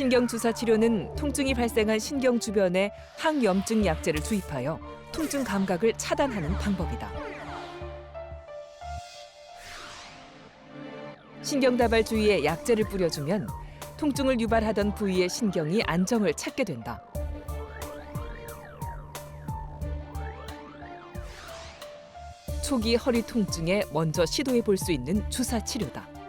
신경 주사 치료는 통증이 발생한 신경 주변에 항염증 약제를 주입하여 통증 감각을 차단하는 방법이다. 신경다발 주위에 약제를 뿌려주면 통증을 유발하던 부위의 신경이 안정을 찾게 된다. 초기 허리 통증에 먼저 시도해 볼 수 있는 주사 치료다.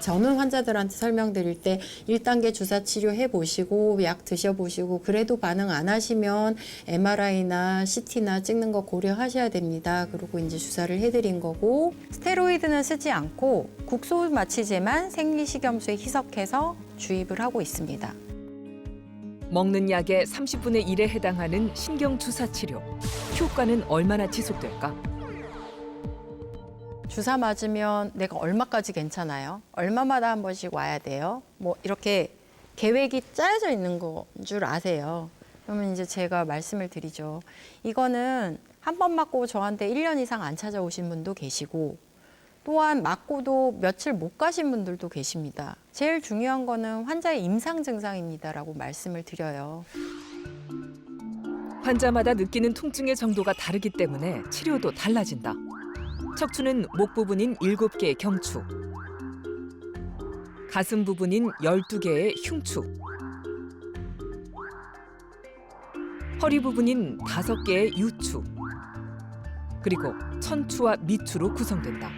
저는 환자들한테 설명드릴 때 1단계 주사 치료 해 보시고 약 드셔 보시고 그래도 반응 안 하시면 MRI나 CT나 찍는 거 고려하셔야 됩니다. 그리고 이제 주사를 해 드린 거고 스테로이드는 쓰지 않고 국소 마취제만 생리식염수에 희석해서 주입을 하고 있습니다. 먹는 약의 30분의 1에 해당하는 신경 주사 치료. 효과는 얼마나 지속될까? 주사 맞으면 내가 얼마까지 괜찮아요? 얼마마다 한 번씩 와야 돼요? 뭐 이렇게 계획이 짜여져 있는 건 줄 아세요. 그러면 이제 제가 말씀을 드리죠. 이거는 한 번 맞고 저한테 1년 이상 안 찾아오신 분도 계시고 또한 맞고도 며칠 못 가신 분들도 계십니다. 제일 중요한 거는 환자의 임상 증상입니다라고 말씀을 드려요. 환자마다 느끼는 통증의 정도가 다르기 때문에 치료도 달라진다. 척추는 목 부분인 7개의 경추, 가슴 부분인 12개의 흉추, 허리 부분인 5개의 유추, 그리고 천추와 미추로 구성된다.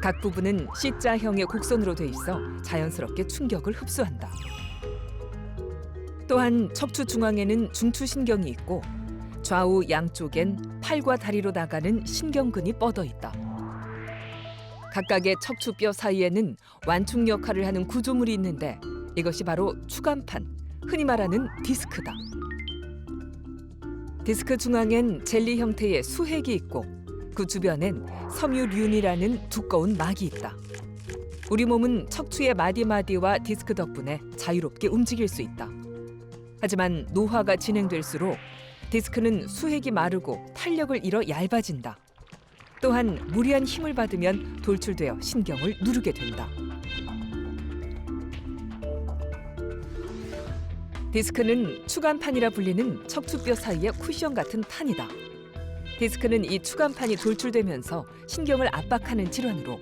각 부분은 C자형의 곡선으로 돼 있어 자연스럽게 충격을 흡수한다. 또한 척추 중앙에는 중추신경이 있고 좌우 양쪽엔 팔과 다리로 나가는 신경근이 뻗어 있다. 각각의 척추뼈 사이에는 완충 역할을 하는 구조물이 있는데 이것이 바로 추간판, 흔히 말하는 디스크다. 디스크 중앙엔 젤리 형태의 수핵이 있고 그 주변엔 섬유륜이라는 두꺼운 막이 있다. 우리 몸은 척추의 마디마디와 디스크 덕분에 자유롭게 움직일 수 있다. 하지만 노화가 진행될수록 디스크는 수핵이 마르고 탄력을 잃어 얇아진다. 또한 무리한 힘을 받으면 돌출되어 신경을 누르게 된다. 디스크는 추간판이라 불리는 척추뼈 사이의 쿠션 같은 판이다. 디스크는 이 추간판이 돌출되면서 신경을 압박하는 질환으로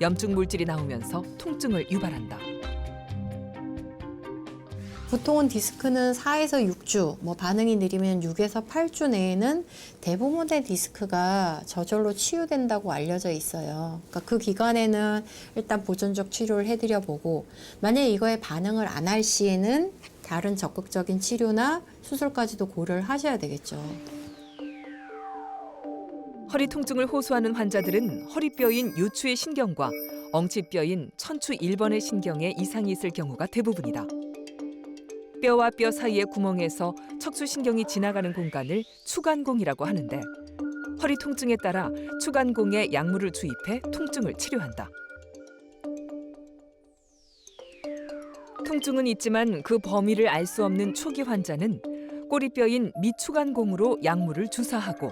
염증 물질이 나오면서 통증을 유발한다. 보통은 디스크는 4에서 6주, 뭐 반응이 느리면 6에서 8주 내에는 대부분의 디스크가 저절로 치유된다고 알려져 있어요. 그러니까 그 기간에는 일단 보존적 치료를 해드려 보고 만약에 이거에 반응을 안 할 시에는 다른 적극적인 치료나 수술까지도 고려를 하셔야 되겠죠. 허리 통증을 호소하는 환자들은 허리뼈인 요추의 신경과 엉치뼈인 천추 1번의 신경에 이상이 있을 경우가 대부분이다. 뼈와 뼈 사이의 구멍에서 척추 신경이 지나가는 공간을 추간공이라고 하는데 허리 통증에 따라 추간공에 약물을 주입해 통증을 치료한다. 통증은 있지만 그 범위를 알 수 없는 초기 환자는 꼬리뼈인 미추간공으로 약물을 주사하고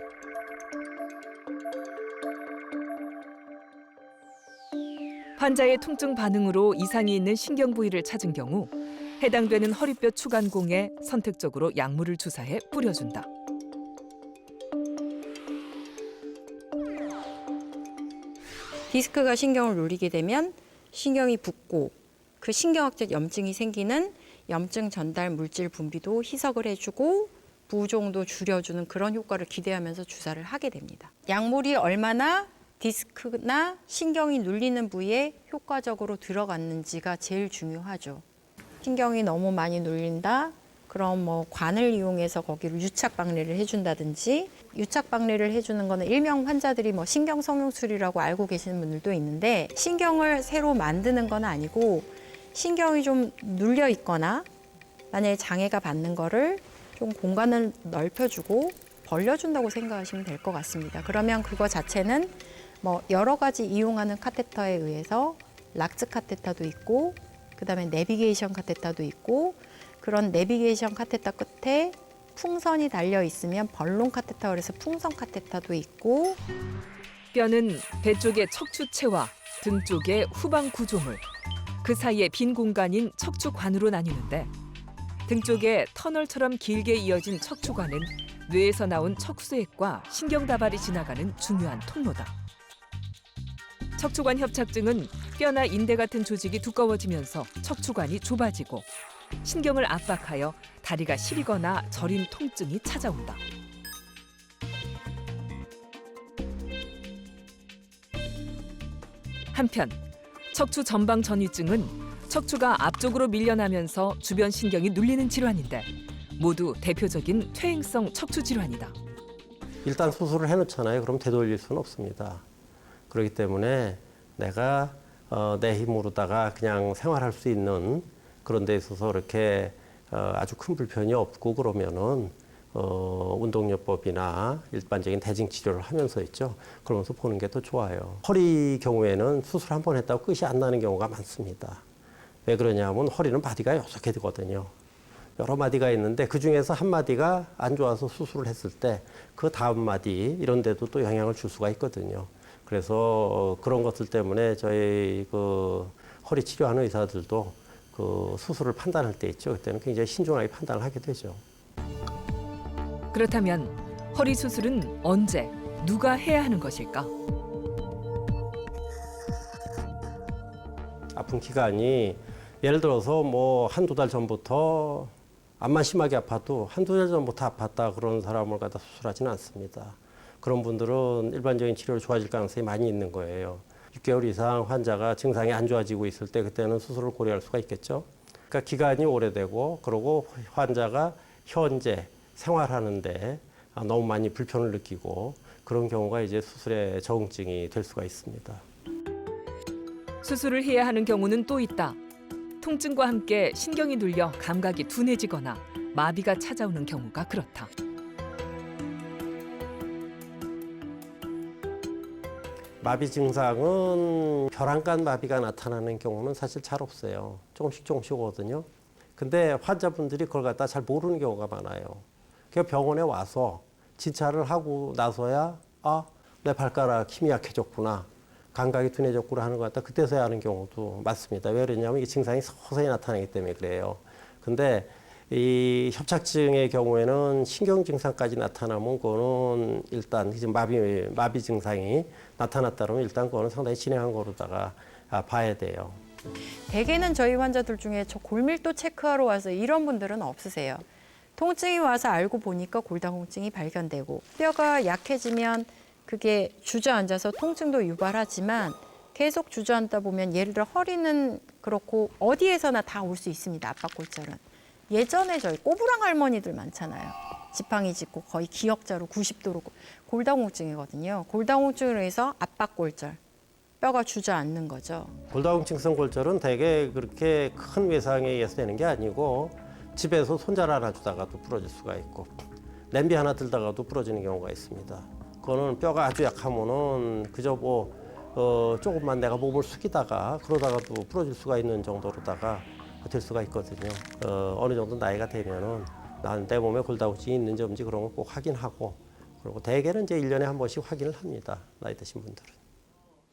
환자의 통증 반응으로 이상이 있는 신경 부위를 찾은 경우 해당되는 허리뼈 추간공에 선택적으로 약물을 주사해 뿌려준다. 디스크가 신경을 누리게 되면 신경이 붓고 그 신경학적 염증이 생기는 염증 전달 물질 분비도 희석을 해주고 부종도 줄여주는 그런 효과를 기대하면서 주사를 하게 됩니다. 약물이 얼마나 디스크나 신경이 눌리는 부위에 효과적으로 들어갔는지가 제일 중요하죠. 신경이 너무 많이 눌린다. 그럼 뭐 관을 이용해서 거기를 유착 박래를 해준다든지 유착 박래를 해주는 거는 일명 환자들이 뭐 신경 성형술이라고 알고 계시는 분들도 있는데 신경을 새로 만드는 건 아니고 신경이 좀 눌려 있거나 만약에 장애가 받는 거를 좀 공간을 넓혀주고 벌려준다고 생각하시면 될 것 같습니다. 그러면 그거 자체는 뭐 여러 가지 이용하는 카테터에 의해서 락스 카테터도 있고 그다음에 내비게이션 카테터도 있고 그런 내비게이션 카테터 끝에 풍선이 달려 있으면 벌론 카테터 그래서 풍선 카테터도 있고 뼈는 배 쪽의 척추체와 등 쪽의 후방 구조물, 그 사이에 빈 공간인 척추관으로 나뉘는데 등 쪽에 터널처럼 길게 이어진 척추관은 뇌에서 나온 척수액과 신경다발이 지나가는 중요한 통로다. 척추관 협착증은 뼈나 인대 같은 조직이 두꺼워지면서 척추관이 좁아지고 신경을 압박하여 다리가 시리거나 저림 통증이 찾아온다. 한편 척추 전방 전이증은 척추가 앞쪽으로 밀려나면서 주변 신경이 눌리는 질환인데 모두 대표적인 퇴행성 척추 질환이다. 일단 수술을 해놓잖아요. 그럼 되돌릴 수는 없습니다. 그렇기 때문에 내가 어, 내 힘으로다가 그냥 생활할 수 있는 그런 데 있어서 이렇게 어, 아주 큰 불편이 없고 그러면은 어, 운동요법이나 일반적인 대증 치료를 하면서 있죠. 그러면서 보는 게 더 좋아요. 허리 경우에는 수술 한 번 했다고 끝이 안 나는 경우가 많습니다. 왜 그러냐면 허리는 마디가 여섯 개 되거든요. 여러 마디가 있는데 그 중에서 한 마디가 안 좋아서 수술을 했을 때 그 다음 마디 이런 데도 또 영향을 줄 수가 있거든요. 그래서 어, 그런 것들 때문에 저희 그 허리 치료하는 의사들도 그 수술을 판단할 때 있죠. 그때는 굉장히 신중하게 판단을 하게 되죠. 그렇다면 허리 수술은 언제 누가 해야 하는 것일까? 아픈 기간이 예를 들어서 뭐 한두 달 전부터 암만 심하게 아파도 한두 달 전부터 아팠다 그런 사람을 갖다 수술하지는 않습니다. 그런 분들은 일반적인 치료로 좋아질 가능성이 많이 있는 거예요. 6개월 이상 환자가 증상이 안 좋아지고 있을 때 그때는 수술을 고려할 수가 있겠죠. 그러니까 기간이 오래되고 그리고 환자가 현재 생활하는데 아, 너무 많이 불편을 느끼고 그런 경우가 이제 수술에 적응증이 될 수가 있습니다. 수술을 해야 하는 경우는 또 있다. 통증과 함께 신경이 눌려 감각이 둔해지거나 마비가 찾아오는 경우가 그렇다. 마비 증상은 혈안간 마비가 나타나는 경우는 사실 잘 없어요. 조금씩 조금씩 오거든요. 근데 환자분들이 그걸 갖다 잘 모르는 경우가 많아요. 그 병원에 와서 진찰을 하고 나서야 아, 내 발가락 힘이 약해졌구나. 감각이 둔해졌구나 하는 것 같다. 그때서야 아는 경우도 많습니다. 왜 그러냐면 이게 증상이 서서히 나타나기 때문에 그래요. 근데 이 협착증의 경우에는 신경 증상까지 나타나면 그거는 일단 지금 마비 마비 증상이 나타났다 그러면 일단 그거는 상당히 진행한 거로다가 아, 봐야 돼요. 대개는 저희 환자들 중에 저 골밀도 체크하러 와서 이런 분들은 없으세요. 통증이 와서 알고 보니까 골다공증이 발견되고 뼈가 약해지면 그게 주저앉아서 통증도 유발하지만 계속 주저앉다 보면 예를 들어 허리는 그렇고 어디에서나 다 올 수 있습니다. 압박골절은. 예전에 저희 꼬부랑 할머니들 많잖아요. 지팡이 짚고 거의 기역자로 90도로 골다공증이거든요. 골다공증으로 해서 압박골절. 뼈가 주저앉는 거죠. 골다공증성 골절은 대개 그렇게 큰 외상에 의해서 되는 게 아니고 집에서 손잘 하나 주다가도 부러질 수가 있고 냄비 하나 들다가도 부러지는 경우가 있습니다. 그거는 뼈가 아주 약하면은 그저 뭐 어, 조금만 내가 몸을 숙이다가 그러다가도 부러질 수가 있는 정도로다가 될 수가 있거든요. 어, 어느 정도 나이가 되면은 난내 몸에 골다공증이 있는지 없는지 그런 걸꼭 확인하고 그리고 대개는 이제 일년에 한 번씩 확인을 합니다. 나이 드신 분들은.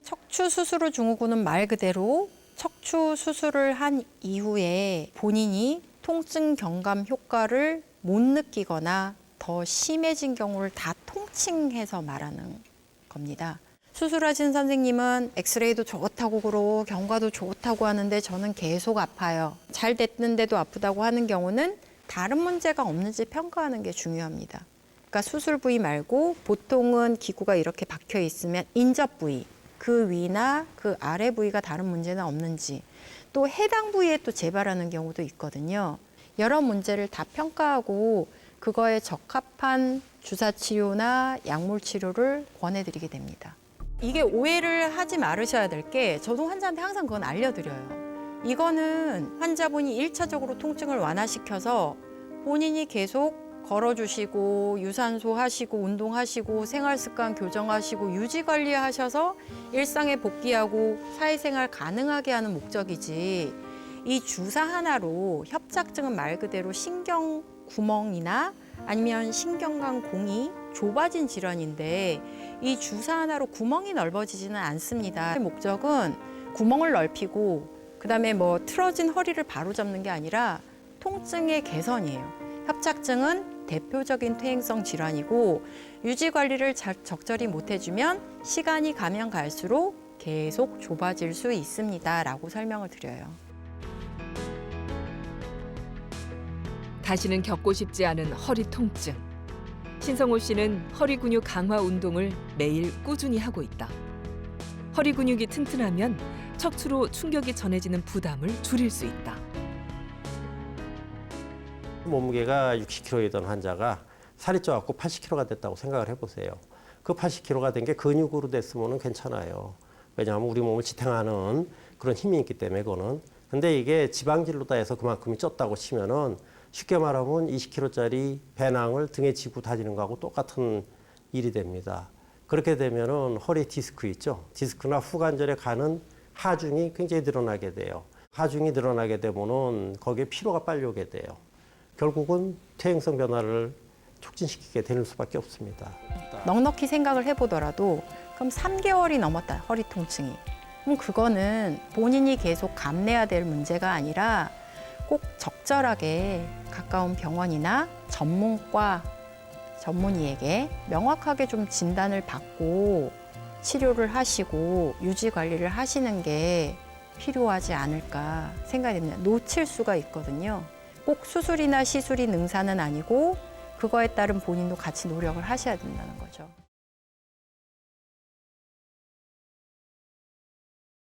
척추 수술 후 증후군은 말 그대로 척추 수술을 한 이후에 본인이 통증 경감 효과를 못 느끼거나 더 심해진 경우를 다 통칭해서 말하는 겁니다. 수술하신 선생님은 엑스레이도 좋다고 그러고 경과도 좋다고 하는데 저는 계속 아파요. 잘 됐는데도 아프다고 하는 경우는 다른 문제가 없는지 평가하는 게 중요합니다. 그러니까 수술 부위 말고 보통은 기구가 이렇게 박혀 있으면 인접 부위, 그 위나 그 아래 부위가 다른 문제는 없는지 또 해당 부위에 또 재발하는 경우도 있거든요. 여러 문제를 다 평가하고 그거에 적합한 주사 치료나 약물 치료를 권해드리게 됩니다. 이게 오해를 하지 말으셔야 될 게 저도 환자한테 항상 그건 알려드려요. 이거는 환자분이 일차적으로 통증을 완화시켜서 본인이 계속 걸어주시고 유산소 하시고 운동하시고 생활습관 교정하시고 유지 관리 하셔서 일상에 복귀하고 사회생활 가능하게 하는 목적이지 이 주사 하나로 협착증은 말 그대로 신경 구멍이나 아니면 신경관 공이 좁아진 질환인데 이 주사 하나로 구멍이 넓어지지는 않습니다. 목적은 구멍을 넓히고 그다음에 뭐 틀어진 허리를 바로 잡는 게 아니라 통증의 개선이에요. 협착증은 대표적인 퇴행성 질환이고 유지 관리를 잘- 적절히 못 해주면 시간이 가면 갈수록 계속 좁아질 수 있습니다라고 설명을 드려요. 다시는 겪고 싶지 않은 허리 통증. 신성호 씨는 허리 근육 강화 운동을 매일 꾸준히 하고 있다. 허리 근육이 튼튼하면 척추로 충격이 전해지는 부담을 줄일 수 있다. 몸무게가 60kg이던 환자가 살이 쪄갖고 80kg가 됐다고 생각을 해보세요. 그 80kg가 된 게 근육으로 됐으면 괜찮아요. 왜냐하면 우리 몸을 지탱하는 그런 힘이 있기 때문에 그거는. 근데 이게 지방질로 다 해서 그만큼이 쪘다고 치면은 쉽게 말하면 20kg짜리 배낭을 등에 지고 다니는 거하고 똑같은 일이 됩니다. 그렇게 되면은 허리 디스크 있죠. 디스크나 후관절에 가는 하중이 굉장히 늘어나게 돼요. 하중이 늘어나게 되면은 거기에 피로가 빨리 오게 돼요. 결국은 퇴행성 변화를 촉진시키게 되는 수밖에 없습니다. 넉넉히 생각을 해보더라도 그럼 3개월이 넘었다 허리 통증이 그럼 그거는 본인이 계속 감내야 될 문제가 아니라 꼭 적절하게 가까운 병원이나 전문과 전문의에게 명확하게 좀 진단을 받고 치료를 하시고 유지 관리를 하시는 게 필요하지 않을까 생각이 됩니다. 놓칠 수가 있거든요. 꼭 수술이나 시술이 능사는 아니고 그거에 따른 본인도 같이 노력을 하셔야 된다는 거죠.